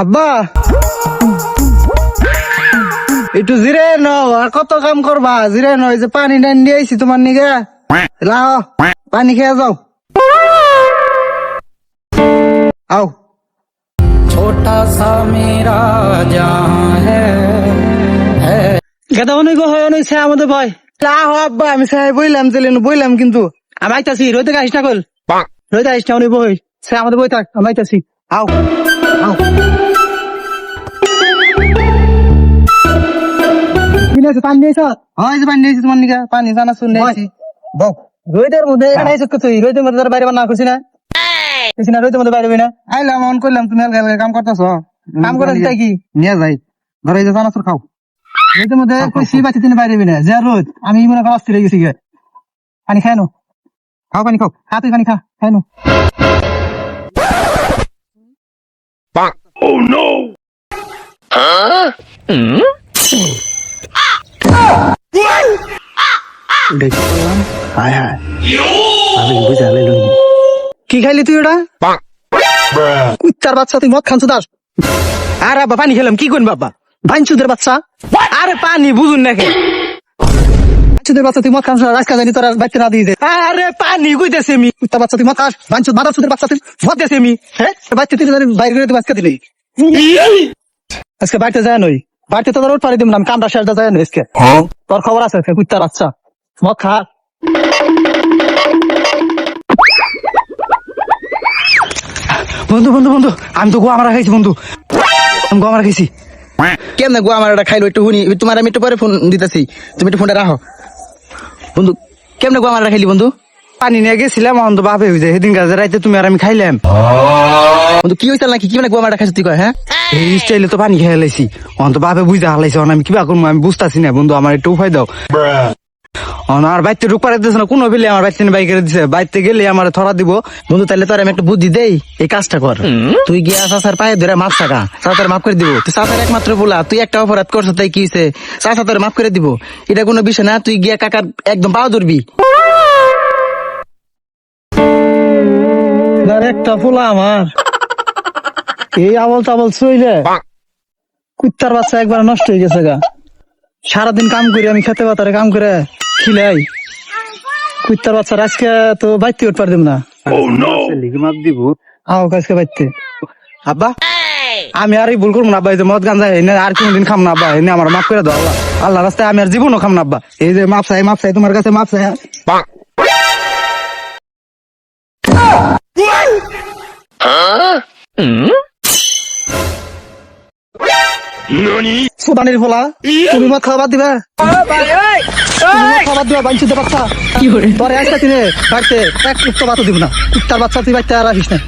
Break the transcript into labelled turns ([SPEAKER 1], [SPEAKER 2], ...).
[SPEAKER 1] আব্বা। একটু জিরে নাও কত কাম করবা? জিরে নাও যে পানি টানি দিয়ে আইছি তোমার নিগে। লাও পানি খেয়ে যাও। আও।
[SPEAKER 2] ছোটা সা মেরা জাহান হ্যাঁ
[SPEAKER 3] গাদা অনেক হয় অনেক আমাদের ভাই।
[SPEAKER 1] লাও আব্বা আমি সাহেব বইলাম চলেন বইলাম কিন্তু।
[SPEAKER 3] আমি আইতাছি রইতে আসিস না কল রইতে আসিস না বই। সে আমাদের বই থাক আমি আইতাছি।
[SPEAKER 1] আও। আও।
[SPEAKER 3] কিনেছে পানি নিয়েছ
[SPEAKER 1] হয় পানি দিয়েছি তোমার নিগে পানি জানা শুনে আইছি বউ।
[SPEAKER 3] রইতের মধ্যে এখানে আইসত তুই? রইতের মধ্যে তোর বাইরে না করছি না? করছি না রইতের মধ্যে বাইরে হবি না?
[SPEAKER 1] আইলাম অন করলাম তুমি হালকা হালকা কাম করতেছ।
[SPEAKER 3] কাম করে তাই কি?
[SPEAKER 1] নিয়ে যাই। ধরো এই যে জানাসুর খাও।
[SPEAKER 3] রইতের মধ্যে কইছি বাচ্চা তিনি বাইরে না? যে রোদ আমি মনে কর অস্থির হয়ে গেছি পানি খাই নো?
[SPEAKER 1] খাও পানি খাও।
[SPEAKER 3] খা তুই পানি খা খাই নো। কি খাইলি তুই ওটা? কুত্তার বাচ্চা তুই মদ খানছো দাস আরে বাবা পানি খেলাম কি করবি বাবা? ভাইনচুদের বাচ্চা? আরে পানি বুঝুন না ভাইনচুদের বাচ্চা তুই মদ তোর বাচ্চা না দিয়ে দে। আরে পানি কইতেছে আমি বাচ্চা তুই মদ খাস? সুদের বাচ্চা তুই মদ দেছে আমি হ্যাঁ? বাচ্চা তুই জানি বাইরে করে তুই আজকে দিলি আজকে বাড়িতে যায় নই। বাড়িতে তো উঠ পারি দিব না আমি কামটা শেষটা যায় নই আজকে। তোর খবর আছে আজকে কুত্তার বাচ্চা। মদ খা। বন্ধু বন্ধু বন্ধু আমি তো গোয়া মারা খাইছি বন্ধু। আমি গোয়া মারা খাইছি
[SPEAKER 2] কেমনে গো আমার এটা খাইলো একটু শুনি। তোমার আমি একটু পরে ফোন দিতেছি। তুমি একটু ফোনটা রাখো। বন্ধু কেমনে গো আমার খাইলি বন্ধু?
[SPEAKER 1] পানি নিয়ে গেছিলাম অন বাপে হয়ে যায় সেদিন গাছে রাইতে তুমি আর আমি খাইলাম।
[SPEAKER 2] বন্ধু কি হয়েছিল নাকি? কি মানে গোয়ামাটা খাইছো তুই কয় হ্যাঁ?
[SPEAKER 1] এই স্টাইলে তো পানি খেয়ে লাইছি। অন্ত বাপে বুঝতে হালাইছে আমি কিবা করব আমি বুঝতেছি না। বন্ধু আমার একটু উপায় দাও। আর বাইতে রূপ পারে দিছে না কোনো বেলে আমার বাইতে বাইকে দিছে। বাইতে গেলে আমার থরা দিব।
[SPEAKER 2] বন্ধু তাহলে তোর আমি একটা বুদ্ধি দেই এই কাজটা কর। তুই গিয়া চাচার পায়ে ধরে মাপ থাকা চাচার মাফ করে দিব। তুই চাচার একমাত্র বলা তুই একটা অপরাধ করছ তাই কি হয়েছে চাচা তোর মাফ করে দিব। এটা কোনো বিষয় না তুই গিয়া কাকার একদম পাও ধরবি।
[SPEAKER 3] একটা ফুলা আমার। এই আবল তাবল চইলে কুত্তার বাচ্চা একবার নষ্ট হয়ে গেছে গা। সারাদিন কাম করি আমি খেতে পাতারে কাম করে। খিলাই কুত্তার বাচ্চা আজকে তো বাইতে উঠ পারদিম না।
[SPEAKER 1] লিখে মাপ দিব।
[SPEAKER 3] আও আজকে বাইতে।
[SPEAKER 1] আব্বা আমি আর এই ভুল করব না আব্বা এই যে মদ গাঞ্জা এনে আর কোনদিন খাম না আব্বা এনে আমার মাফ করে দাও আল্লাহ। আল্লাহ রাস্তায় আমি আর জীবনও খাম না আব্বা। এই যে মাপ চাই মাপ চাই তোমার কাছে মাপ চাই
[SPEAKER 3] সুদানির ফলা তুমি মদ খাবার দিবে। বাচ্চা। কি করে? তোর একটা দিনে বাড়িতে এক কুত্তা বাচ্চা দিব না। তুই বাচ্চা আর আসিস না।